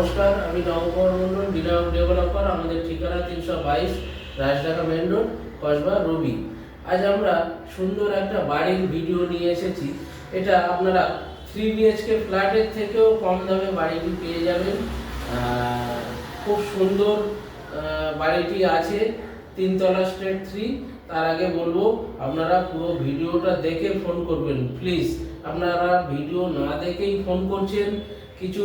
আমি নবকুমার মন্ডল বিনায়ক ডেভেলপার, আমাদের ঠিকানা তিনশো বাইশ রাজঢাকা মেন রোড, কসবা, রবি। আজ আমরা সুন্দর একটা বাড়ির ভিডিও নিয়ে এসেছি। এটা আপনারা থ্রি বিএচকে ফ্ল্যাটের থেকেও কম দামে বাড়িটি পেয়ে যাবেন। খুব সুন্দর বাড়িটি আছে, তিনতলা স্ট্রেট থ্রি তার আগে বলব, আপনারা পুরো ভিডিওটা দেখে ফোন করবেন। প্লিজ আপনারা ভিডিও না দেখেই ফোন করছেন। কিছু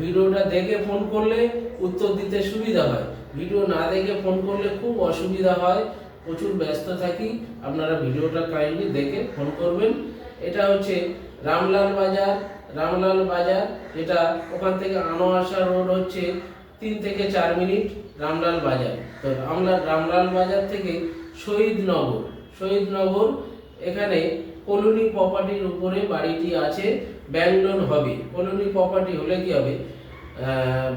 ভিডিওটা দেখে ফোন করলে উত্তর দিতে সুবিধা হয়। ভিডিও না দেখে ফোন করলে খুব অসুবিধা হয়। প্রচুর ব্যস্ত থাকি। আপনারা ভিডিওটা কাইন্ডলি দেখে ফোন করবেন। এটা হচ্ছে রামলাল বাজার। রামলাল বাজার, যেটা ওখান থেকে আনোয়াশা রোড হচ্ছে তিন থেকে চার মিনিট রামলাল বাজার। তো রামলাল রামলাল বাজার থেকে শহীদনগর। শহীদনগর এখানে কলোনি প্রপার্টির উপরে বাড়িটি আছে ব্যাংক লোন হবে। কলোনি প্রপার্টি হলে কি হবে?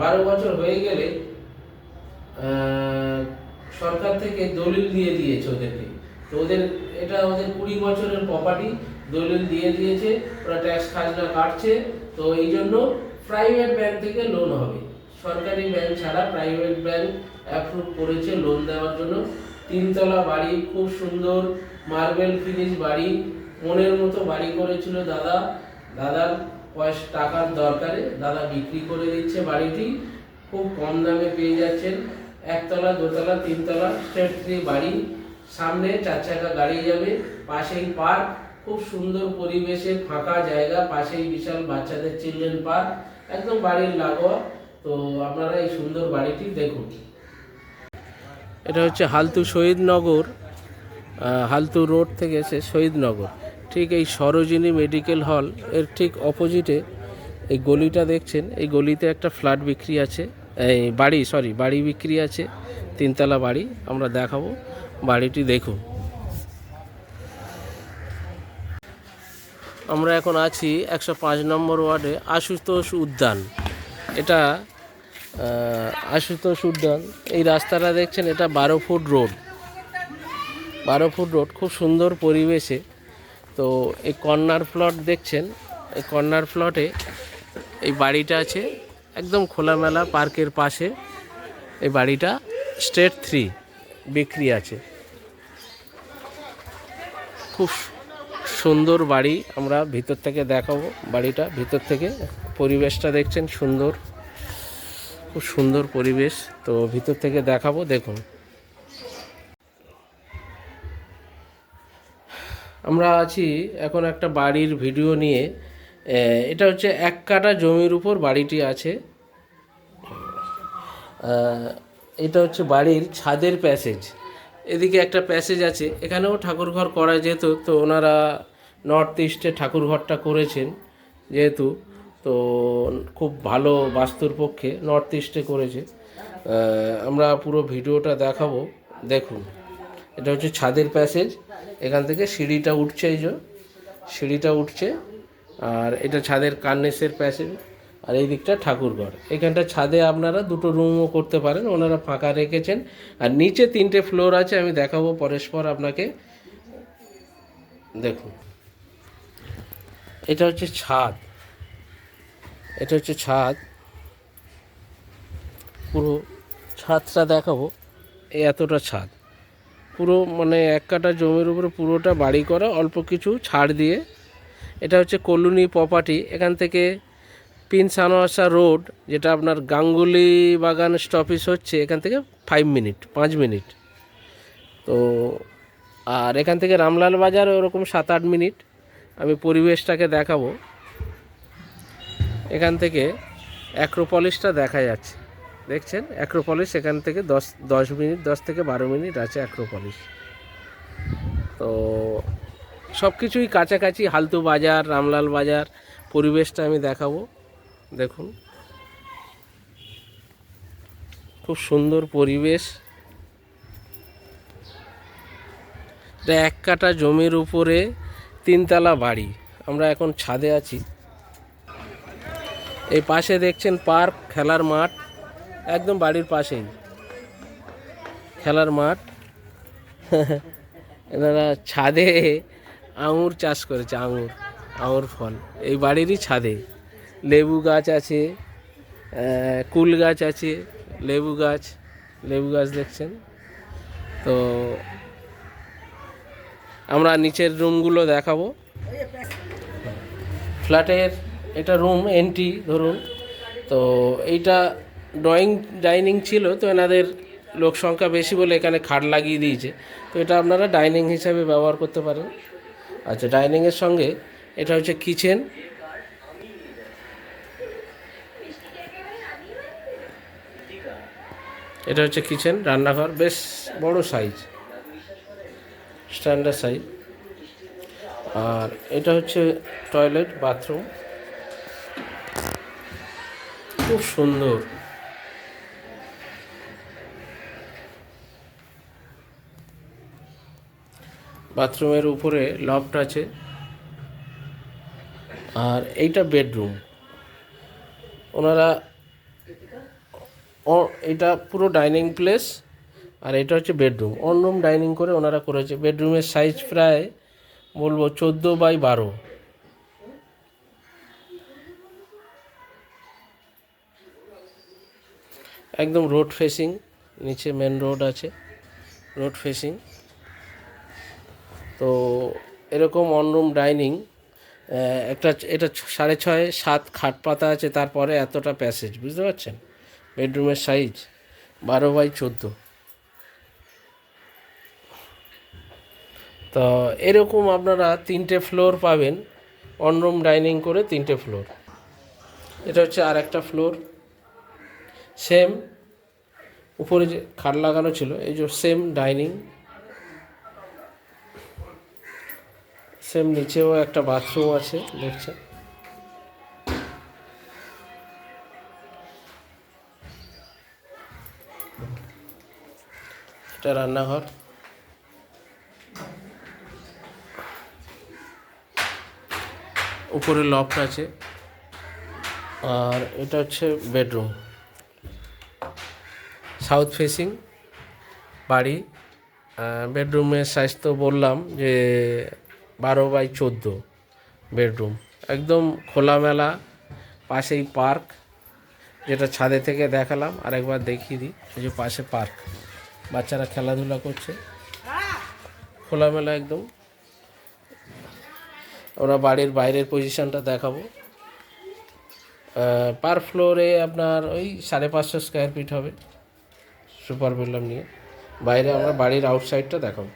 বারো বছর হয়ে গেলে সরকার থেকে দলিল দিয়ে দিয়েছে ওদেরকে। তো ওদের, এটা ওদের কুড়ি বছরের প্রপার্টি দলিল দিয়ে দিয়েছে, ওরা ট্যাক্স খাজনা কাটছে, তো এই জন্য প্রাইভেট ব্যাংক থেকে লোন হবে। সরকারি ব্যাংক ছাড়া প্রাইভেট ব্যাংক অ্যাপ্রুভ করেছে লোন দেওয়ার জন্য। তিনতলা বাড়ি, খুব সুন্দর মার্বেল ফিনিশ বাড়ি মনের মতো বাড়ি করেছিল দাদা। দাদার পয়সা, টাকার দরকারে দাদা বিক্রি করে দিচ্ছে বাড়িটি। খুব কম দামে পেয়ে যাচ্ছেন। একতলা, দোতলা, তিনতলা, স্টেট থ্রি বাড়ি। সামনে চার চাকা গাড়ি যাবে, পাশেই পার্ক। খুব সুন্দর পরিবেশে ফাঁকা জায়গা, পাশেই বিশাল বাচ্চাদের চিলড্রেন পার্ক। একদম বাড়ির লাগোয়া। তো আপনারা এই সুন্দর বাড়িটি দেখুন। এটা হচ্ছে হালতু শহীদনগর। হালতু রোড থেকে এসে শহীদনগর ঠিক এই সরোজিনী মেডিকেল হল, এর ঠিক অপোজিটে এই গলিটা দেখছেন, এই গলিতে একটা ফ্ল্যাট বিক্রি আছে, এই বাড়ি সরি বাড়ি বিক্রি আছে, তিনতলা বাড়ি, আমরা দেখাবো, বাড়িটি দেখুন। আমরা এখন আছি একশো পাঁচ নম্বর ওয়ার্ডে আশুতোষ উদ্যান। এটা আশুতোষ উদ্যান, এই রাস্তাটা দেখছেন, এটা বারো ফুট রোড। বারো ফুট রোড, খুব সুন্দর পরিবেশে। তো এই কর্নার প্লট দেখছেন? এই কর্নার প্লটে এই বাড়িটা আছে, একদম খোলামেলা পার্কের পাশে। এই বাড়িটা স্টেট থ্রি বিক্রি আছে। খুব সুন্দর বাড়ি, আমরা ভিতর থেকে দেখাবো বাড়িটা। ভিতর থেকে পরিবেশটা দেখছেন সুন্দর। খুব সুন্দর পরিবেশ। তো ভিতর থেকে দেখাবো, দেখুন। আমরা আছি এখন একটা বাড়ির ভিডিও নিয়ে। এটা হচ্ছে এক কাটা জমির উপর বাড়িটি আছে। এটা হচ্ছে বাড়ির ছাদের প্যাসেজ। এদিকে একটা প্যাসেজ আছে, এখানেও ঠাকুরঘর করা যেত তো ওনারা নর্থ ইস্টে ঠাকুরঘরটা করেছেন যেহেতু, তো খুব ভালো বাস্তুর পক্ষে নর্থ ইস্টে করেছে। আমরা পুরো ভিডিওটা দেখাবো, দেখুন। এটা হচ্ছে ছাদের প্যাসেজ। এখান থেকে সিঁড়িটা উঠছে এই যে, সিঁড়িটা উঠছে, আর এটা ছাদের কার্নেসের প্যাসেজ, আর এই দিকটা ঠাকুরঘর। এখানটা ছাদে আপনারা দুটো রুমও করতে পারেন, ওনারা ফাঁকা রেখেছেন। আর নিচে তিনটে ফ্লোর আছে, আমি দেখাবো পরস্পর আপনাকে। দেখুন। এটা হচ্ছে ছাদ। এটা হচ্ছে ছাদ। পুরো ছাদটা দেখাবো এতটা ছাদ। পুরো মানে এক কাটা জমির উপরে পুরোটা বাড়ি করা, অল্প কিছু ছাড় দিয়ে। এটা হচ্ছে কলোনি প্রপার্টি এখান থেকে পিন সানোয়াসা রোড, যেটা আপনার গাঙ্গুলি বাগান স্টপিস হচ্ছে, এখান থেকে ফাইভ মিনিট পাঁচ মিনিট তো, আর এখান থেকে রামলাল বাজার ওরকম সাত আট মিনিট আমি পরিবেশটাকে দেখাবো। এখান থেকে অ্যাক্রোপলিসটা দেখা যাচ্ছে। দেখছেন অ্যাক্রোপলিস এখান থেকে দশ দশ মিনিট, দশ থেকে বারো মিনিট আছে অ্যাক্রোপলিস তো সব কিছুই কাছাকাছি, হালতু বাজার, রামলাল বাজার, পরিবেশটা আমি দেখাবো। দেখুন। খুব সুন্দর পরিবেশ। এটা এক কাটা জমির উপরে তিনতলা বাড়ি। আমরা এখন ছাদে আছি। এই পাশে দেখছেন পার্ক, খেলার মাঠ। একদম বাড়ির পাশেই। খেলার মাঠ। এনারা ছাদে আঙুর চাষ করেছে, আঙুর আঙুর ফল। এই বাড়িরই ছাদে। লেবু গাছ আছে কুল গাছ আছে, লেবু গাছ লেবু গাছ দেখছেন? তো আমরা নিচের রুমগুলো দেখাবো। ফ্ল্যাটের এটা রুম, এন্ট্রি ধরুন। তো এইটা ড্রয়িং ডাইনিং ছিল, তো এনাদের লোক সংখ্যা বেশি বলে এখানে খাট লাগিয়ে দিয়েছে। তো এটা আপনারা ডাইনিং হিসাবে ব্যবহার করতে পারেন। আচ্ছা ডাইনিংয়ের সঙ্গে এটা হচ্ছে কিচেন এটা হচ্ছে কিচেন রান্নাঘর, বেশ বড় সাইজ স্ট্যান্ডার্ড সাইজ আর এটা হচ্ছে টয়লেট বাথরুম খুব সুন্দর। বাথরুমের উপরে লফট আছে। আর এইটা বেডরুম ওনারা এটা পুরো ডাইনিং প্লেস আর এটা হচ্ছে বেডরুম রুম ডাইনিং করে ওনারা করেছে। বেডরুমের সাইজ প্রায় বলব চোদ্দ বাই বারো। একদম রোড ফেসিং নিচে মেন রোড আছে। রোড ফেসিং তো এরকম অনরুম ডাইনিং একটা এটা সাড়ে ছয়, সাত খাট পাতা আছে, তারপরে এতটা প্যাসেজ বুঝতে পারছেন? বেডরুমের সাইজ বারো বাই চোদ্দ। তো এরকম আপনারা তিনটে ফ্লোর পাবেন অনরুম ডাইনিং করে তিনটে ফ্লোর এটা হচ্ছে আর একটা ফ্লোর সেম উপরে যে খাট লাগানো ছিল, এই যে সেম ডাইনিং সেম নিচেও একটা বাথরুম আছে, দেখছেন? এটা রান্নাঘর। উপরে লফট আছে। আর এটা হচ্ছে বেডরুম সাউথ ফেসিং বাড়ি। বেডরুমের সাইজ তো বললাম যে বারো বাই চোদ্দ বেডরুম। একদম খোলামেলা, পাশেই পার্ক, যেটা ছাদে থেকে দেখালাম। আর একবার দেখিয়ে দিই, এই যে পাশে পার্ক। বাচ্চারা খেলাধুলা করছে। খোলামেলা একদম। আমরা বাড়ির বাইরের পজিশনটা দেখাবো। পার ফ্লোরে আপনার ওই সাড়ে পাঁচশো স্কোয়ার ফিট হবে। সুপার বললাম নিয়ে। বাইরে আমরা বাড়ির আউটসাইডটা দেখাবো।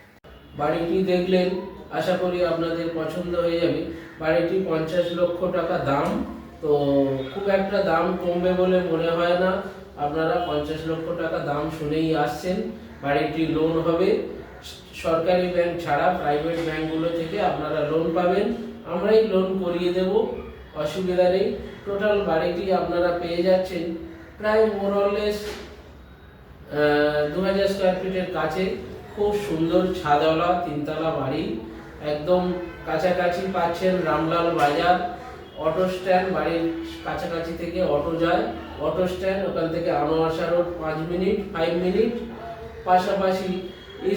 বাড়িটি দেখলেন? আশা করি আপনাদের পছন্দ হয়ে যাবে। বাড়িটি পঞ্চাশ লক্ষ টাকা দাম, তো খুব একটা দাম কমবে বলে মনে হয় না। আপনারা পঞ্চাশ লক্ষ টাকা দাম শুনেই আসছেন, বাড়িটি লোন হবে। সরকারি ব্যাংক ছাড়া প্রাইভেট ব্যাংকগুলো থেকে আপনারা লোন পাবেন। আমরাই লোন করিয়ে দেব, অসুবিধা নেই। টোটাল বাড়িটি আপনারা পেয়ে যাচ্ছেন প্রায় মোরলেস দু হাজার স্কোয়ার ফিটের কাছে। খুব সুন্দর ছাদওয়ালা, তিনতলা বাড়ি। একদম কাছাকাছি পাচ্ছেন রামলাল বাজার। অটো স্ট্যান্ড বাড়ির কাছাকাছি থেকে অটো যায়। অটো স্ট্যান্ড, ওখান থেকে আনোয়ারসা রোড পাঁচ মিনিট ফাইভ মিনিট। পাশাপাশি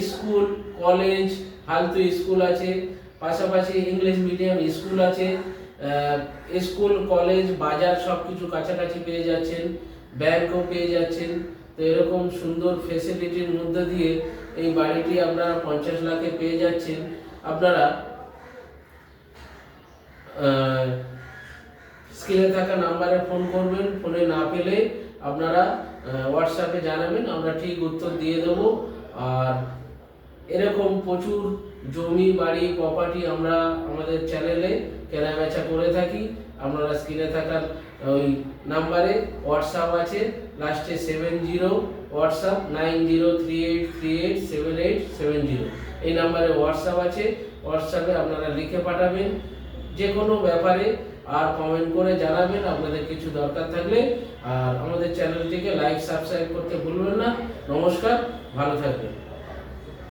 স্কুল, কলেজ, ফালতু স্কুল আছে। পাশাপাশি ইংলিশ মিডিয়াম স্কুল আছে। স্কুল, কলেজ, বাজার সব কিছু কাছাকাছি পেয়ে যাচ্ছেন। ব্যাংকও পেয়ে যাচ্ছেন। তো এরকম সুন্দর ফেসিলিটির মধ্যে দিয়ে এই বাড়িটি আপনারা পঞ্চাশ লাখে পেয়ে যাচ্ছেন। আপনারা স্ক্রিনে থাকা নাম্বারে ফোন করবেন, ফোনে না পেলে আপনারা হোয়াটসঅ্যাপে জানাবেন, আমরা ঠিক উত্তর দিয়ে দেবো। আর এরকম প্রচুর জমি, বাড়ি প্রপার্টি আমরা আমাদের চ্যানেলে কেনা বেচা করে থাকি। আপনারা স্ক্রিনে থাকার ওই নাম্বারে হোয়াটসঅ্যাপ আছে। লাস্টে seven zero, WhatsApp nine zero three eight three eight seven eight seven zero. এই নাম্বারে হোয়াটসঅ্যাপ আছে, হোয়াটসঅ্যাপে আপনারা লিখে পাঠাবেন যে কোনো ব্যাপারে, আর কমেন্ট করে জানাবেন, আপনাদের কিছু দরকার থাকলে। আর আমাদের চ্যানেলটিকে লাইক সাবস্ক্রাইব করতে ভুলবেন না। নমস্কার, ভালো থাকবেন।